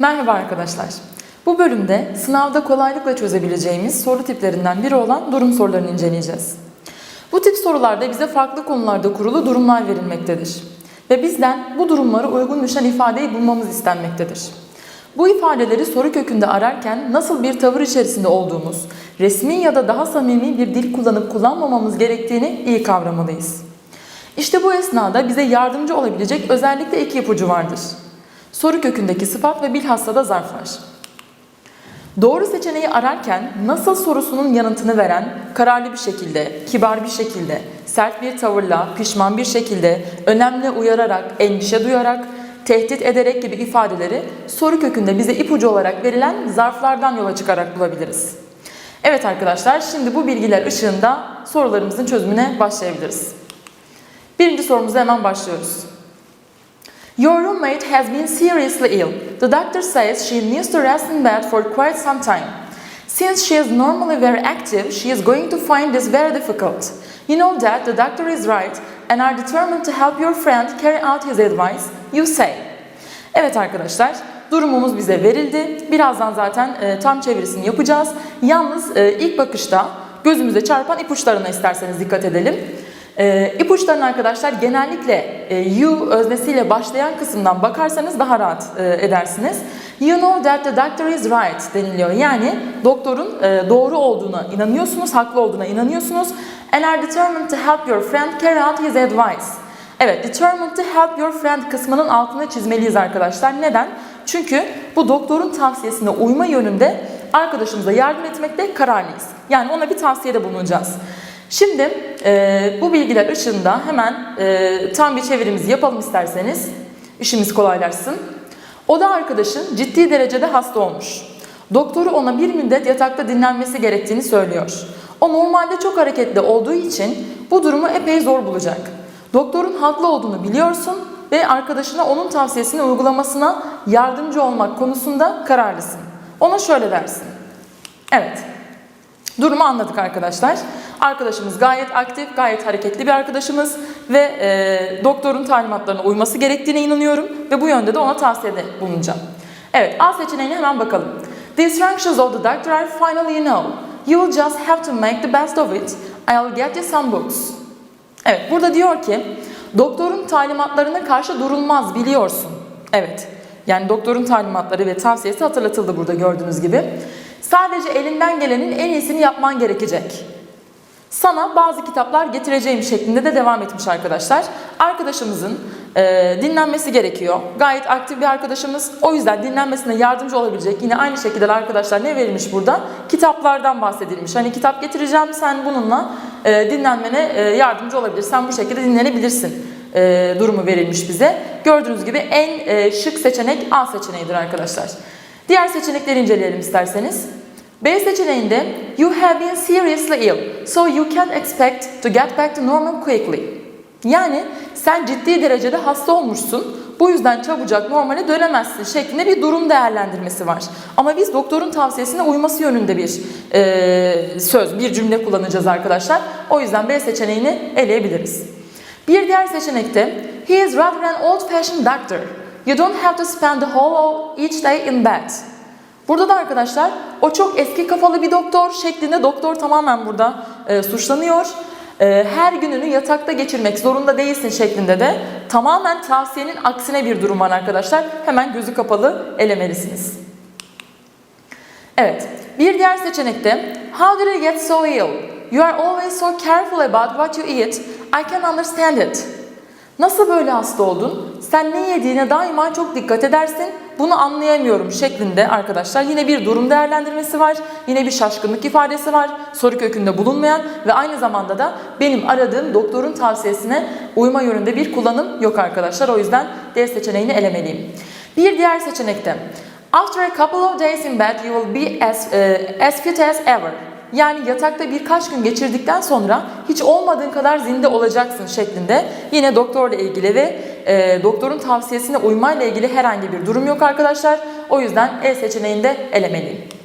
Merhaba arkadaşlar. Bu bölümde sınavda kolaylıkla çözebileceğimiz soru tiplerinden biri olan durum sorularını inceleyeceğiz. Bu tip sorularda bize farklı konularda kurulu durumlar verilmektedir. Ve bizden bu durumlara uygun düşen ifadeyi bulmamız istenmektedir. Bu ifadeleri soru kökünde ararken nasıl bir tavır içerisinde olduğumuz, resmi ya da daha samimi bir dil kullanıp kullanmamamız gerektiğini iyi kavramalıyız. İşte bu esnada bize yardımcı olabilecek özellikle iki ipucu vardır. Soru kökündeki sıfat ve bilhassa da zarflar. Doğru seçeneği ararken nasıl sorusunun yanıtını veren, kararlı bir şekilde, kibar bir şekilde, sert bir tavırla, pişman bir şekilde, önemli uyararak, endişe duyarak, tehdit ederek gibi ifadeleri soru kökünde bize ipucu olarak verilen zarflardan yola çıkarak bulabiliriz. Evet arkadaşlar, şimdi bu bilgiler ışığında sorularımızın çözümüne başlayabiliriz. Birinci sorumuza hemen başlıyoruz. Your roommate has been seriously ill. The doctor says she needs to rest in bed for quite some time. Since she is normally very active, she is going to find this very difficult. You know that the doctor is right and are determined to help your friend carry out his advice, you say. Evet arkadaşlar, durumumuz bize verildi. Birazdan zaten e, tam çevirisini yapacağız. Yalnız e, ilk bakışta gözümüze çarpan ipuçlarına isterseniz dikkat edelim. E, ipuçlarına arkadaşlar genellikle e, you öznesiyle başlayan kısımdan bakarsanız daha rahat e, edersiniz. You know that the doctor is right deniliyor. Yani doktorun e, doğru olduğuna inanıyorsunuz, haklı olduğuna inanıyorsunuz. And are determined to help your friend carry out his advice. Evet, determined to help your friend kısmının altını çizmeliyiz arkadaşlar. Neden? Çünkü bu doktorun tavsiyesine uyma yönünde arkadaşımıza yardım etmekte kararlıyız. Yani ona bir tavsiyede bulunacağız. Şimdi e, bu bilgiler ışığında hemen e, tam bir çevirimizi yapalım isterseniz. İşimiz kolaylaşsın. O da arkadaşın ciddi derecede hasta olmuş. Doktoru ona bir müddet yatakta dinlenmesi gerektiğini söylüyor. O normalde çok hareketli olduğu için bu durumu epey zor bulacak. Doktorun haklı olduğunu biliyorsun ve arkadaşına onun tavsiyesini uygulamasına yardımcı olmak konusunda kararlısın. Ona şöyle dersin. Evet, Durumu anladık arkadaşlar. Arkadaşımız gayet aktif, gayet hareketli bir arkadaşımız ve e, doktorun talimatlarına uyması gerektiğine inanıyorum ve bu yönde de ona tavsiyede bulunacağım. Evet, A seçeneğine hemen bakalım. The instructions of the doctor are finally know. You will just have to make the best of it. I'll get you some books. Evet, burada diyor ki doktorun talimatlarına karşı durulmaz biliyorsun. Evet, yani doktorun talimatları ve tavsiyesi hatırlatıldı burada gördüğünüz gibi. Sadece elinden gelenin en iyisini yapman gerekecek. Sana bazı kitaplar getireceğim şeklinde de devam etmiş arkadaşlar. Arkadaşımızın e, dinlenmesi gerekiyor. Gayet aktif bir arkadaşımız. O yüzden dinlenmesine yardımcı olabilecek. Yine aynı şekilde arkadaşlar ne verilmiş burada? Kitaplardan bahsedilmiş. Hani kitap getireceğim sen bununla e, dinlenmene e, yardımcı olabilir. Sen bu şekilde dinlenebilirsin e, durumu verilmiş bize. Gördüğünüz gibi en e, şık seçenek A seçeneğidir arkadaşlar. Diğer seçenekleri inceleyelim isterseniz. B seçeneğinde you have been seriously ill, so you can't expect to get back to normal quickly. Yani sen ciddi derecede hasta olmuşsun, bu yüzden çabucak normale dönemezsin şeklinde bir durum değerlendirmesi var. Ama biz doktorun tavsiyesine uyması yönünde bir e, söz, bir cümle kullanacağız arkadaşlar. O yüzden B seçeneğini eleyebiliriz. Bir diğer seçenekte he is rather an old-fashioned doctor. You don't have to spend the whole of each day in bed. Burada da arkadaşlar o çok eski kafalı bir doktor şeklinde doktor tamamen burada e, suçlanıyor. E, her gününü yatakta geçirmek zorunda değilsin şeklinde de tamamen tavsiyenin aksine bir durum var arkadaşlar. Hemen gözü kapalı elemelisiniz. Evet, bir diğer seçenekte How did you get so ill? You are always so careful about what you eat. I can understand it. Nasıl böyle hasta oldun? Sen ne yediğine daima çok dikkat edersin. Bunu anlayamıyorum şeklinde arkadaşlar yine bir durum değerlendirmesi var. Yine bir şaşkınlık ifadesi var. Soru kökünde bulunmayan ve aynı zamanda da benim aradığım doktorun tavsiyesine uyma yönünde bir kullanım yok arkadaşlar. O yüzden D seçeneğini elemeliyim. Bir diğer seçenekte After a couple of days in bed you will be as, uh, as fit as ever. Yani yatakta birkaç gün geçirdikten sonra hiç olmadığın kadar zinde olacaksın şeklinde yine doktorla ilgili ve e, doktorun tavsiyesine uymayla ilgili herhangi bir durum yok arkadaşlar. O yüzden E seçeneğinde elemeliyim.